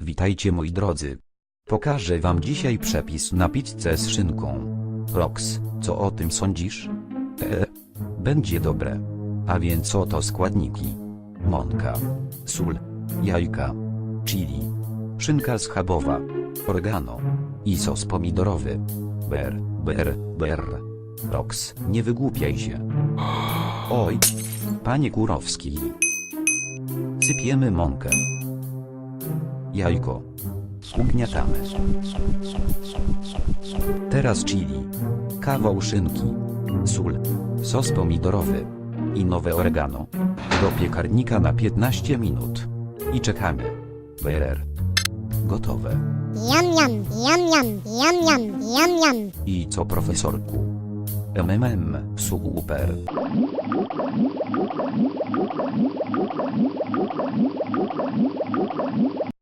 Witajcie moi drodzy. Pokażę wam dzisiaj przepis na pizzę z szynką. Rox, co o tym sądzisz? Eee, będzie dobre. A więc oto składniki. Mąka, sól, jajka, chili, szynka schabowa, oregano i sos pomidorowy. Ber, ber, ber. Rox, nie wygłupiaj się. Oj, panie Kurowski. Sypiemy mąkę. Jajko. Ugniatamy. Teraz chili. Kawał szynki. Sól. Sos pomidorowy. I nowe oregano. Do piekarnika na 15 minut. I czekamy. BRR. Gotowe. Yum yum, yum yum, yum yum, yum yum. I co profesorku? Memem super.